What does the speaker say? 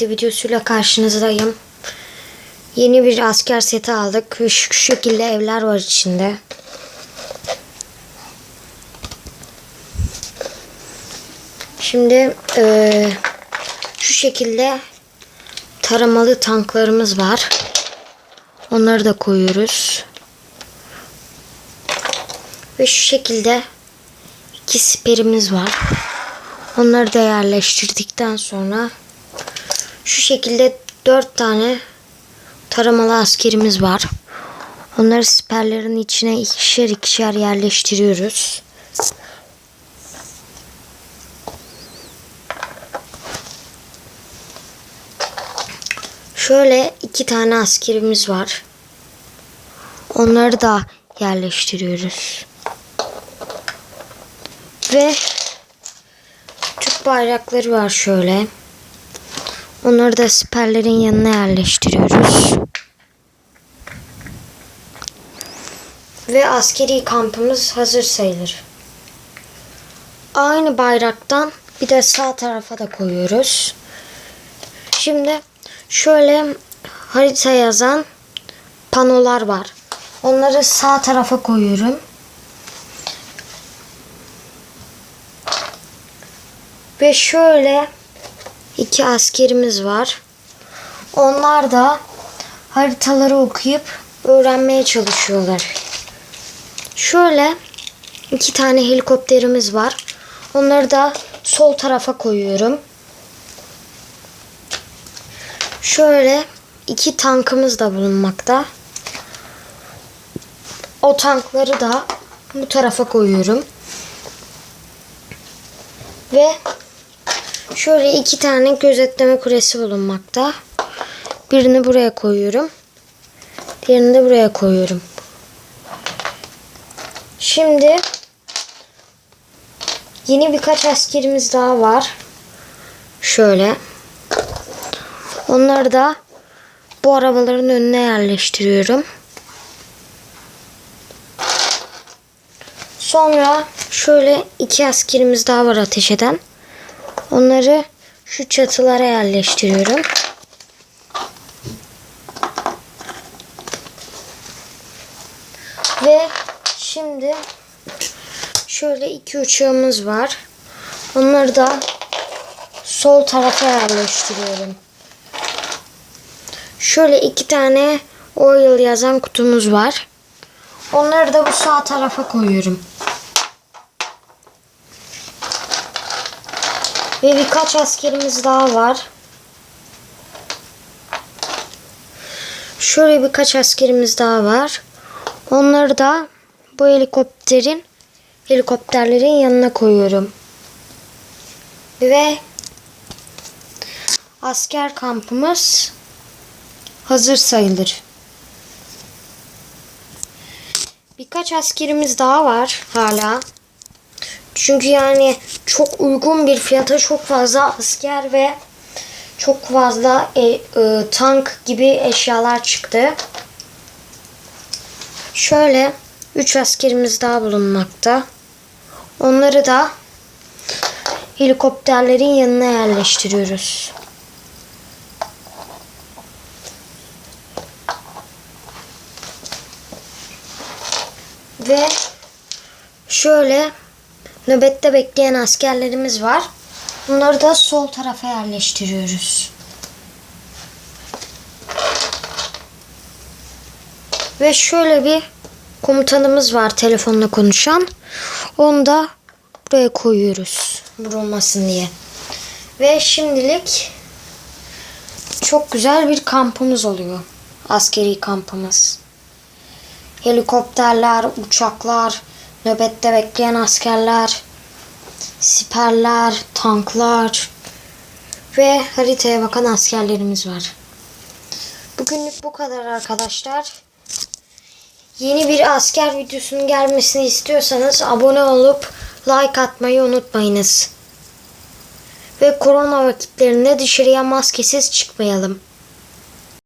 videosuyla karşınızdayım. Yeni bir asker seti aldık. Şu, şekilde evler var içinde. Şimdi eee, şu şekilde taramalı tanklarımız var. Onları da koyuyoruz. Ve şu şekilde iki siperimiz var. Onları da yerleştirdikten sonra şu şekilde dört tane taramalı askerimiz var. Onları siperlerin içine ikişer ikişer yerleştiriyoruz. Şöyle iki tane askerimiz var. Onları da yerleştiriyoruz. Ve Türk bayrakları var şöyle. Onları da siperlerin yanına yerleştiriyoruz. Ve askeri kampımız hazır sayılır. Aynı bayraktan bir de sağ tarafa da koyuyoruz. Şimdi şöyle harita yazan panolar var. Onları sağ tarafa koyuyorum. Ve şöyle iki askerimiz var. Onlar da haritaları okuyup öğrenmeye çalışıyorlar. Şöyle iki tane helikopterimiz var. Onları da sol tarafa koyuyorum. Şöyle iki tankımız da bulunmakta. O tankları da bu tarafa koyuyorum. Ve şöyle iki tane gözetleme kulesi bulunmakta. Birini buraya koyuyorum. Diğerini de buraya koyuyorum. Şimdi yeni birkaç askerimiz daha var. Şöyle. Onları da bu arabaların önüne yerleştiriyorum. Sonra şöyle iki askerimiz daha var ateş eden. Onları şu çatılara yerleştiriyorum. Ve şimdi şöyle iki uçağımız var. Onları da sol tarafa yerleştiriyorum. Şöyle iki tane oil yazan kutumuz var. Onları da bu sağ tarafa koyuyorum. Ve birkaç askerimiz daha var. Şöyle birkaç askerimiz daha var. Onları da bu helikopterin helikopterlerin yanına koyuyorum. Ve asker kampımız hazır sayılır. Birkaç askerimiz daha var hala. Çünkü yani çok uygun bir fiyata çok fazla asker ve çok fazla e, e, tank gibi eşyalar çıktı. Şöyle 3 askerimiz daha bulunmakta. Onları da helikopterlerin yanına yerleştiriyoruz. Ve şöyle nöbette bekleyen askerlerimiz var. Bunları da sol tarafa yerleştiriyoruz. Ve şöyle bir komutanımız var telefonla konuşan. Onu da buraya koyuyoruz. Vurulmasın diye. Ve şimdilik çok güzel bir kampımız oluyor. Askeri kampımız. Helikopterler, uçaklar, nöbette bekleyen askerler, siperler, tanklar ve haritaya bakan askerlerimiz var. Bugünlük bu kadar arkadaşlar. Yeni bir asker videosunun gelmesini istiyorsanız abone olup like atmayı unutmayınız. Ve korona vakitlerinde dışarıya maskesiz çıkmayalım.